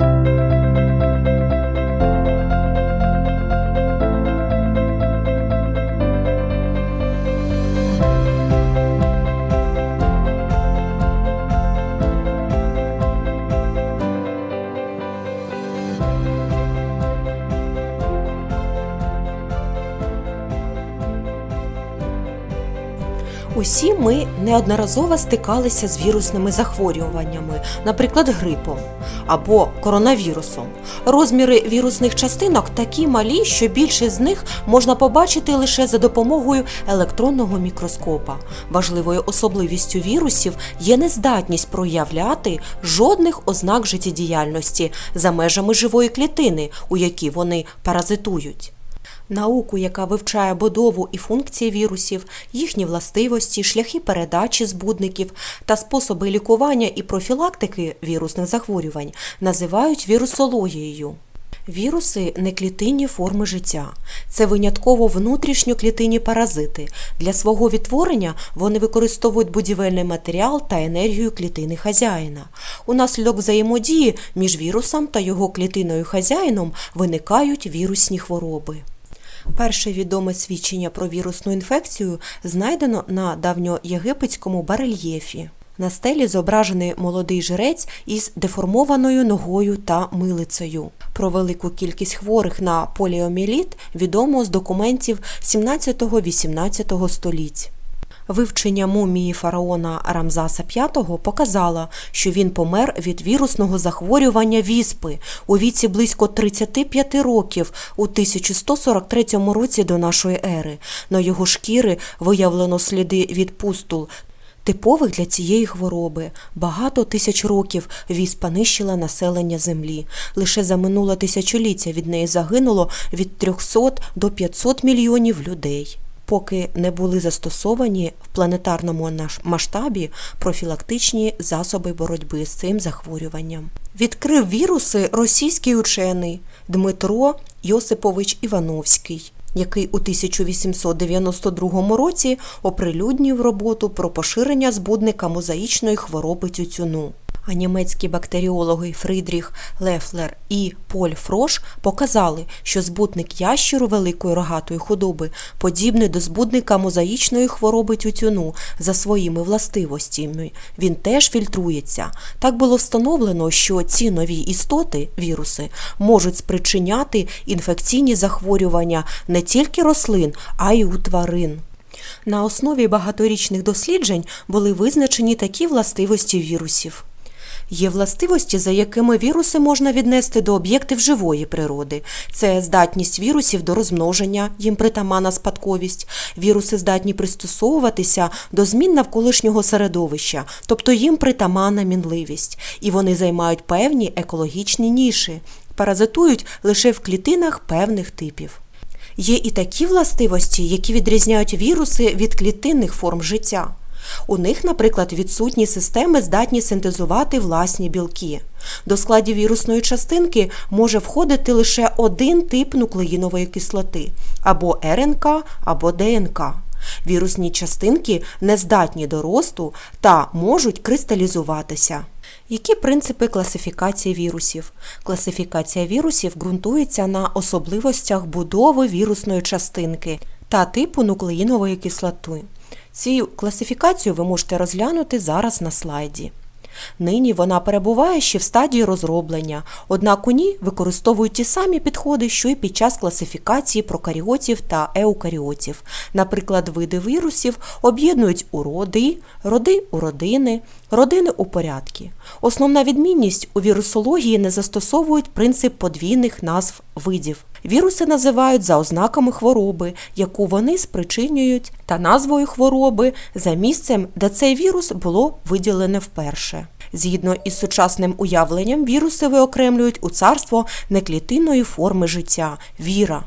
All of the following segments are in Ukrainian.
you Усі ми неодноразово стикалися з вірусними захворюваннями, наприклад, грипом або коронавірусом. Розміри вірусних частинок такі малі, що більшість з них можна побачити лише за допомогою електронного мікроскопа. Важливою особливістю вірусів є нездатність проявляти жодних ознак життєдіяльності за межами живої клітини, у якій вони паразитують. Науку, яка вивчає будову і функції вірусів, їхні властивості, шляхи передачі збудників та способи лікування і профілактики вірусних захворювань, називають вірусологією. Віруси неклітинні форми життя. Це винятково внутрішньоклітинні паразити. Для свого відтворення вони використовують будівельний матеріал та енергію клітини хазяїна. Унаслідок взаємодії між вірусом та його клітиною хазяїном виникають вірусні хвороби. Перше відоме свідчення про вірусну інфекцію знайдено на давньоєгипетському барельєфі. На стелі зображений молодий жрець із деформованою ногою та милицею. Про велику кількість хворих на поліоміліт відомо з документів 17-18 століть. Вивчення мумії фараона Рамзаса V показало, що він помер від вірусного захворювання віспи у віці близько 35 років у 1143 році до нашої ери. На його шкіри виявлено сліди від пустул. Типових для цієї хвороби багато тисяч років віспа нищила населення землі. Лише за минуле тисячоліття від неї загинуло від 300 до 500 мільйонів людей поки не були застосовані в планетарному масштабі профілактичні засоби боротьби з цим захворюванням. Відкрив віруси російський учений Дмитро Йосипович Івановський, який у 1892 році оприлюднив роботу про поширення збудника мозаїчної хвороби тютюну. А німецькі бактеріологи Фридріх Лефлер і Поль Фрош показали, що збутник ящеру великої рогатої худоби подібний до збудника мозаїчної хвороби тютюну за своїми властивостями. Він теж фільтрується. Так було встановлено, що ці нові істоти, віруси, можуть спричиняти інфекційні захворювання не тільки рослин, а й у тварин. На основі багаторічних досліджень були визначені такі властивості вірусів. Є властивості, за якими віруси можна віднести до об'єктів живої природи. Це здатність вірусів до розмноження, їм притаманна спадковість. Віруси здатні пристосовуватися до змін навколишнього середовища, тобто їм притаманна мінливість. І вони займають певні екологічні ніші, паразитують лише в клітинах певних типів. Є і такі властивості, які відрізняють віруси від клітинних форм життя. У них, наприклад, відсутні системи здатні синтезувати власні білки. До складів вірусної частинки може входити лише один тип нуклеїнової кислоти або РНК, або ДНК. Вірусні частинки не здатні до росту та можуть кристалізуватися. Які принципи класифікації вірусів? Класифікація вірусів ґрунтується на особливостях будови вірусної частинки та типу нуклеїнової кислоти. Цю класифікацію ви можете розглянути зараз на слайді. Нині вона перебуває ще в стадії розроблення, однак у ній використовують ті самі підходи, що й під час класифікації прокаріотів та еукаріотів. Наприклад, види вірусів об'єднують у роди, роди у родини, родини у порядки. Основна відмінність у вірусології не застосовують принцип подвійних назв видів. Віруси називають за ознаками хвороби, яку вони спричинюють, та назвою хвороби за місцем, де цей вірус було виділене вперше. Згідно із сучасним уявленням, віруси виокремлюють у царство неклітинної форми життя віра.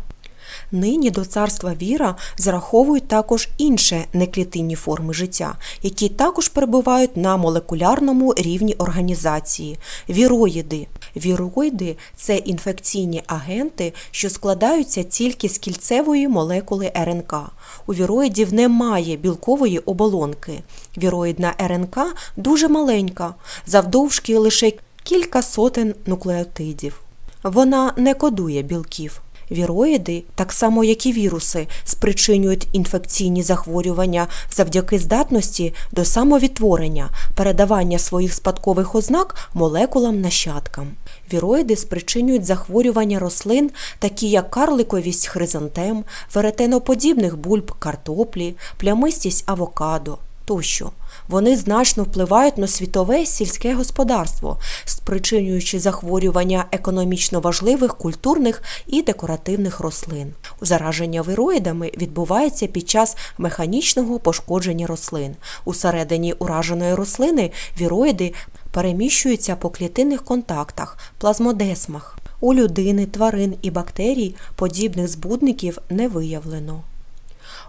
Нині до царства віра зараховують також інші неклітинні форми життя, які також перебувають на молекулярному рівні організації віроїди. Віроїди це інфекційні агенти, що складаються тільки з кільцевої молекули РНК. У віроїдів немає білкової оболонки. Віроїдна РНК дуже маленька, завдовжки лише кілька сотень нуклеотидів. Вона не кодує білків. Віроїди, так само як і віруси, спричинюють інфекційні захворювання завдяки здатності до самовідтворення, передавання своїх спадкових ознак молекулам нащадкам. Віроїди спричинюють захворювання рослин, такі як карликовість хризантем, веретеноподібних бульб картоплі, плямистість авокадо тощо. Вони значно впливають на світове сільське господарство, спричинюючи захворювання економічно важливих культурних і декоративних рослин. Зараження вироїдами відбувається під час механічного пошкодження рослин. Усередині ураженої рослини віроїди переміщуються по клітинних контактах, плазмодесмах. У людини, тварин і бактерій подібних збудників не виявлено.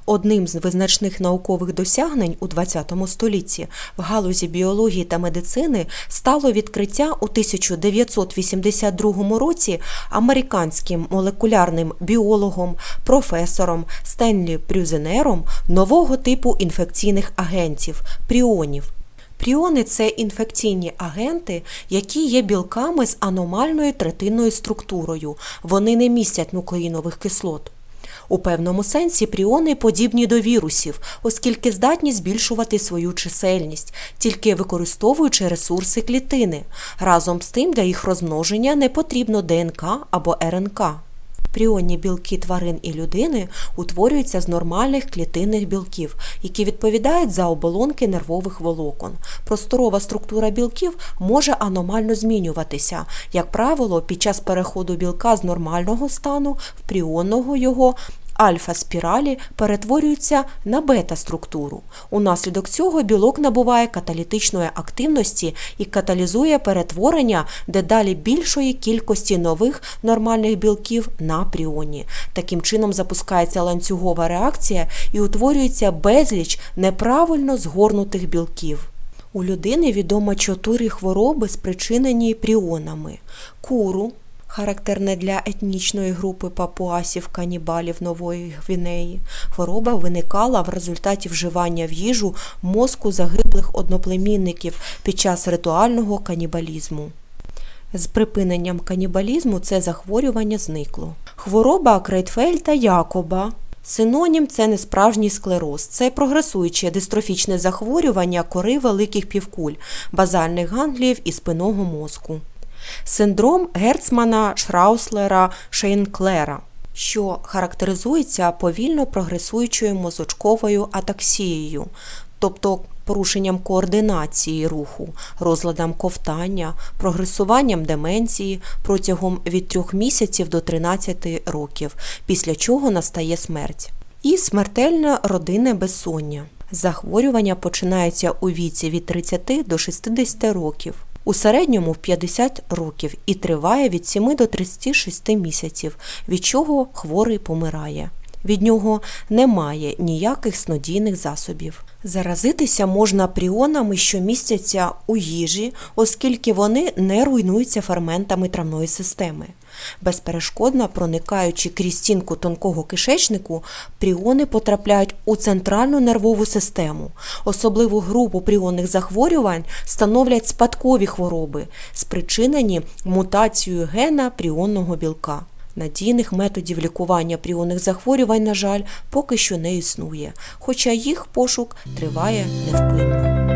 Одним з визначних наукових досягнень у ХХ столітті в галузі біології та медицини стало відкриття у 1982 році американським молекулярним біологом, професором Стенлі Прюзенером нового типу інфекційних агентів пріонів. Пріони це інфекційні агенти, які є білками з аномальною третинною структурою. Вони не містять нуклеїнових кислот. У певному сенсі пріони подібні до вірусів, оскільки здатні збільшувати свою чисельність, тільки використовуючи ресурси клітини. Разом з тим для їх розмноження не потрібно ДНК або РНК. Пріонні білки тварин і людини утворюються з нормальних клітинних білків, які відповідають за оболонки нервових волокон. Просторова структура білків може аномально змінюватися, як правило, під час переходу білка з нормального стану в пріонного його альфа-спіралі перетворюються на бета-структуру. Унаслідок цього білок набуває каталітичної активності і каталізує перетворення дедалі більшої кількості нових нормальних білків на пріоні. Таким чином запускається ланцюгова реакція і утворюється безліч неправильно згорнутих білків. У людини відомо чотири хвороби, спричинені пріонами: куру, характерне для етнічної групи папуасів канібалів Нової Гвінеї. Хвороба виникала в результаті вживання в їжу мозку загиблих одноплемінників під час ритуального канібалізму. З припиненням канібалізму це захворювання зникло. Хвороба Крейтфельта Якоба. Синонім це не справжній склероз, це прогресуюче дистрофічне захворювання кори великих півкуль, базальних гангліїв і спинного мозку. Синдром Герцмана Шрауслера Шейнклера, що характеризується повільно прогресуючою мозочковою атаксією, тобто порушенням координації руху, розладом ковтання, прогресуванням деменції протягом від 3 місяців до 13 років, після чого настає смерть. І смертельне родинне безсоння. Захворювання починається у віці від 30 до 60 років. У середньому в 50 років і триває від 7 до 36 місяців, від чого хворий помирає. Від нього немає ніяких снодійних засобів. Заразитися можна пріонами, що містяться у їжі, оскільки вони не руйнуються ферментами травної системи. Безперешкодно проникаючи крізь стінку тонкого кишечнику, пріони потрапляють у центральну нервову систему. Особливу групу пріонних захворювань становлять спадкові хвороби, спричинені мутацією гена пріонного білка. Надійних методів лікування пріонних захворювань, на жаль, поки що не існує, хоча їх пошук триває невпинно.